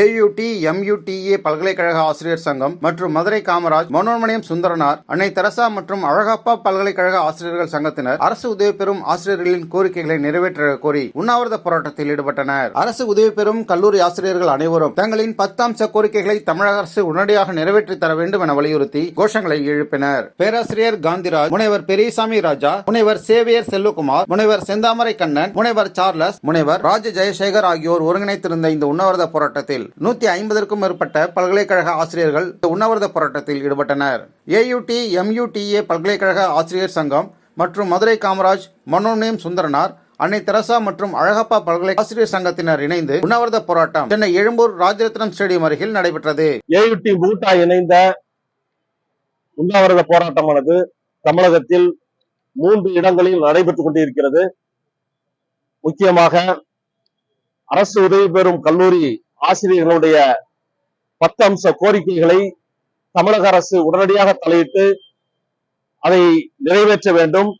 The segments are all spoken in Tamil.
ஏயுடி எம்யூடிஏ பல்கலைக்கழக ஆசிரியர் சங்கம் மற்றும் மதுரை காமராஜ் மனோன்மணியம் சுந்தரனார் அன்னை தெரசா மற்றும் அழகப்பா பல்கலைக்கழக ஆசிரியர்கள் சங்கத்தினர் அரசு உதவி பெறும் ஆசிரியர்களின் கோரிக்கைகளை நிறைவேற்ற கோரி உண்ணாவிரத போராட்டத்தில் ஈடுபட்டனர். அரசு உதவி பெறும் கல்லூரி ஆசிரியர்கள் அனைவரும் தங்களின் பத்தாம்ச கோரிக்கைகளை தமிழக அரசு உடனடியாக நிறைவேற்றி தர வேண்டும் என வலியுறுத்தி கோஷங்களை எழுப்பினர். பேராசிரியர் காந்திராஜ் முனைவர் பெரியசாமி ராஜா முனைவர் சேவியர் செல்லுகுமார் முனைவர் செந்தாமரை கண்ணன் முனைவர் சார்லஸ் முனைவர் ராஜ ஜெயசேகர் ஆகியோர் ஒருங்கிணைத்திருந்த இந்த உண்ணாவிரத போராட்டத்தில் நூத்தி ஐம்பதற்கும் மேற்பட்ட பல்கலைக்கழக ஆசிரியர்கள் இந்த உண்ணாவிரத போராட்டத்தில் ஈடுபட்டனர். ஏயுடி எம்யூடிஏ பல்கலைக்கழக ஆசிரியர் சங்கம் மற்றும் மதுரை காமராஜ் மனோநேம் சுந்தரனார் அன்னை தெரசா மற்றும் அழகப்பா பல்கலை ஆசிரியர் சங்கத்தினர் இணைந்து உண்ணாவிரத போராட்டம் சென்னை எழும்பூர் ராஜரத்னம் ஸ்டேடியம் அருகில் நடைபெற்றது. ஏயுடி மூட்டா இணைந்த உண்ணாவிரத போராட்டமானது தமிழகத்தில் மூன்று இடங்களில் நடைபெற்றுக் கொண்டிருக்கிறது. முக்கியமாக அரசு உதவி பெறும் கல்லூரி ஆசிரியர்களுடைய பத்து அம்ச கோரிக்கைகளை தமிழக அரசு உடனடியாக தலையிட்டு அதை நிறைவேற்ற வேண்டும்.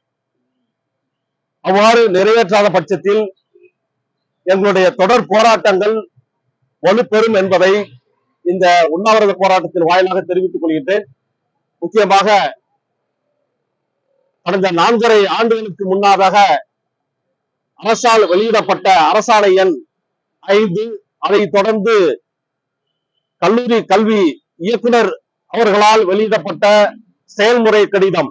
அவ்வாறு நிறைவேற்றாத பட்சத்தில் எங்களுடைய தொடர் போராட்டங்கள் வலுப்பெறும் என்பதை இந்த உண்ணாவிரத போராட்டத்தின் வாயிலாக தெரிவித்துக் கொள்கின்றேன். முக்கியமாக கடந்த நான்கரை ஆண்டுகளுக்கு முன்னதாக அரசால் வெளியிடப்பட்ட அரசாணை எண் ஐந்து அதைத் தொடர்ந்து கல்லூரி கல்வி இயக்குனர் அவர்களால் வெளியிடப்பட்ட செயல்முறை கடிதம்.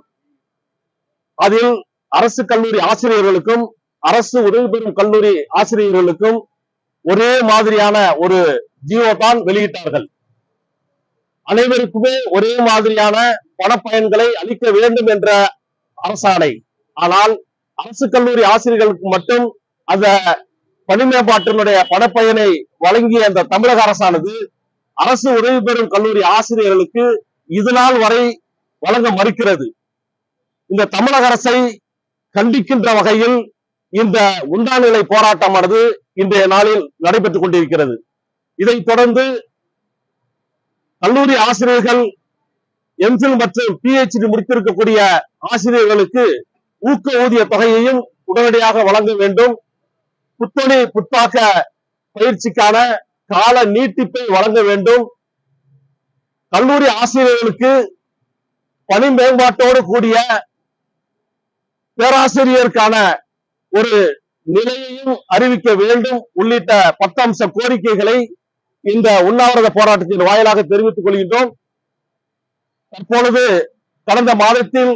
அதில் அரசு கல்லூரி ஆசிரியர்களுக்கும் அரசு உதவி பெறும் கல்லூரி ஆசிரியர்களுக்கும் ஒரே மாதிரியான ஒரு ஜியோ தான் வெளியிட்டார்கள். அனைவருக்குமே ஒரே மாதிரியான பணப்பயன்களை அளிக்க வேண்டும் என்ற அரசாணை. ஆனால் அரசு கல்லூரி ஆசிரியர்களுக்கு மட்டும் அந்த பணிமேம்பாட்டினுடைய பணப்பயனை வழங்கிய அந்த தமிழக அரசானது அரசு உதவி பெறும் கல்லூரி ஆசிரியர்களுக்கு இது நாள் வரை வழங்க மறுக்கிறது. இந்த தமிழக அரசை கண்டிக்கின்ற வகையில் இந்த உண்டாநிலை போராட்டமானது இன்றைய நாளில் நடைபெற்றுக் கொண்டிருக்கிறது. இதைத் தொடர்ந்து கல்லூரி ஆசிரியர்கள் எம்ஃபில் மற்றும் பிஹெச்டி முடித்திருக்கக்கூடிய ஆசிரியர்களுக்கு ஊக்க ஊதிய தொகையையும் உடனடியாக வழங்க வேண்டும். புத்தொழி புத்தாக்க பயிற்சிக்கான கால நீட்டிப்பை வழங்க வேண்டும். கல்லூரி ஆசிரியர்களுக்கு பணி மேம்பாட்டோடு கூடிய பேராசிரியருக்கான ஒரு நிலையையும் அறிவிக்க வேண்டும். உள்ளிட்ட பத்தம்ச கோரிக்கைகளை இந்த உண்ணாவிரத போராட்டத்தின் வாயிலாக தெரிவித்துக் கொள்கின்றோம். தற்பொழுது கடந்த மாதத்தில்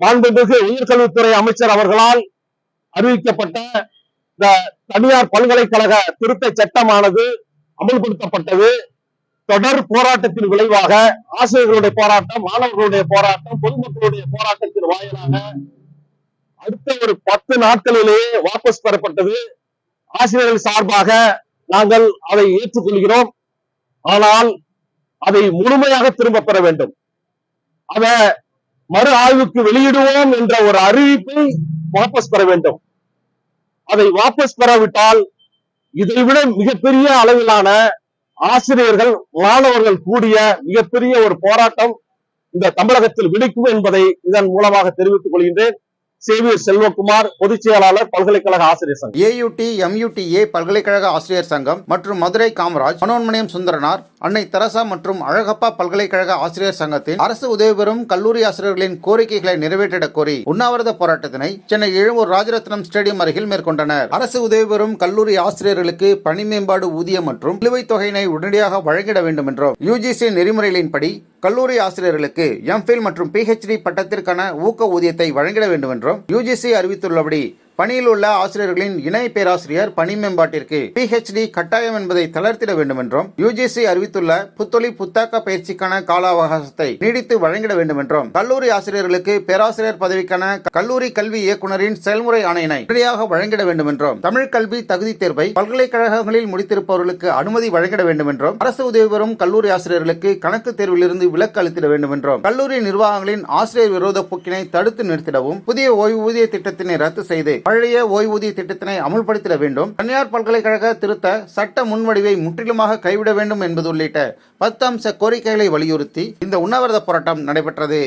மாண்புமிகு உயர்கல்வித்துறை அமைச்சர் அவர்களால் அறிவிக்கப்பட்ட இந்த தனியார் பல்கலைக்கழக திருத்த சட்டமானது அமல்படுத்தப்பட்டது. தொடர் போராட்டத்தின் விளைவாக ஆசிரியர்களுடைய போராட்டம் மாணவர்களுடைய போராட்டம் பொதுமக்களுடைய போராட்டத்தின் வாயிலாக அடுத்த ஒரு பத்து நாட்களிலேயே வாபஸ் பெறப்பட்டது. ஆசிரியர்கள் சார்பாக நாங்கள் அதை ஏற்றுக்கொள்கிறோம். ஆனால் அதை முழுமையாக திரும்ப பெற வேண்டும். அத மறு ஆய்வுக்கு வெளியிடுவோம் என்ற ஒரு அறிவிப்பை வாபஸ் பெற வேண்டும். அதை வாபஸ் பெறாவிட்டால் இதைவிட மிகப்பெரிய அளவிலான ஆசிரியர்கள் மாணவர்கள் கூடிய மிகப்பெரிய ஒரு போராட்டம் இந்த தமிழகத்தில் வெடிக்கும் என்பதை இதன் மூலமாக தெரிவித்துக் கொள்கின்றேன். சேவியர் செல்வகுமார் பொதுச் செயலாளர் பல்கலைக்கழக ஆசிரியர் சங்கம். ஏயுடி எம்யூடிஏ பல்கலைக்கழக ஆசிரியர் சங்கம் மற்றும் மதுரை காமராஜ் மனோன்மணியம் சுந்தரனார் அன்னை தெரசா மற்றும் அழகப்பா பல்கலைக்கழக ஆசிரியர் சங்கத்தின் அரசு உதவி பெறும் கல்லூரி ஆசிரியர்களின் கோரிக்கைகளை நிறைவேற்றிடக் கோரி உண்ணாவிரத போராட்டத்தினை சென்னை எழும்பூர் ராஜரத்னம் ஸ்டேடியம் அருகில் மேற்கொண்டனர். அரசு உதவி பெறும் கல்லூரி ஆசிரியர்களுக்கு பணி மேம்பாடு ஊதியம் மற்றும் நிலுவைத் தொகையினை உடனடியாக வழங்கிட வேண்டும் என்றும் யுஜிசி நெறிமுறைகளின்படி கல்லூரி ஆசிரியர்களுக்கு எம்ஃபில் மற்றும் பிஹெச்டி பட்டத்திற்கான ஊக்க ஊதியத்தை வழங்கிட வேண்டும் என்றும் யுஜிசி அறிவித்துள்ளபடி பணியில் உள்ள ஆசிரியர்களின் இணை பேராசிரியர் பணி மேம்பாட்டிற்கு பிஹெச்டி கட்டாயம் என்பதை தளர்த்திட வேண்டும் என்றும் யுஜிசி அறிவித்துள்ள புத்தொழி புத்தாக்க பயிற்சிக்கான கால அவகாசத்தை நீடித்து வழங்கிட வேண்டும் என்றும் கல்லூரி ஆசிரியர்களுக்கு பேராசிரியர் பதவிக்கான கல்லூரி கல்வி இயக்குனரின் செயல்முறை ஆணையினை உடனடியாக வழங்கிட வேண்டும் என்றும் தமிழ் கல்வி தகுதி தேர்வை பல்கலைக்கழகங்களில் முடித்திருப்பவர்களுக்கு அனுமதி வழங்கிட வேண்டும் என்றும் அரசு உதவி பெறும் கல்லூரி ஆசிரியர்களுக்கு கணக்கு தேர்விலிருந்து விலக்கு அளித்திட வேண்டும் என்றும் கல்லூரி நிர்வாகங்களின் ஆசிரியர் விரோத போக்கினை தடுத்து நிறுத்திடவும் புதிய ஓய்வூதிய திட்டத்தினை ரத்து செய்து பழைய ஓய்வூதிய திட்டத்தினை அமுல்படுத்திட வேண்டும். தனியார் பல்கலைக்கழக திருத்த சட்ட முன்வடிவை முற்றிலுமாக கைவிட வேண்டும் என்பது உள்ளிட்ட பத்து அம்ச கோரிக்கைகளை வலியுறுத்தி இந்த உண்ணாவிரத போராட்டம் நடைபெற்றது.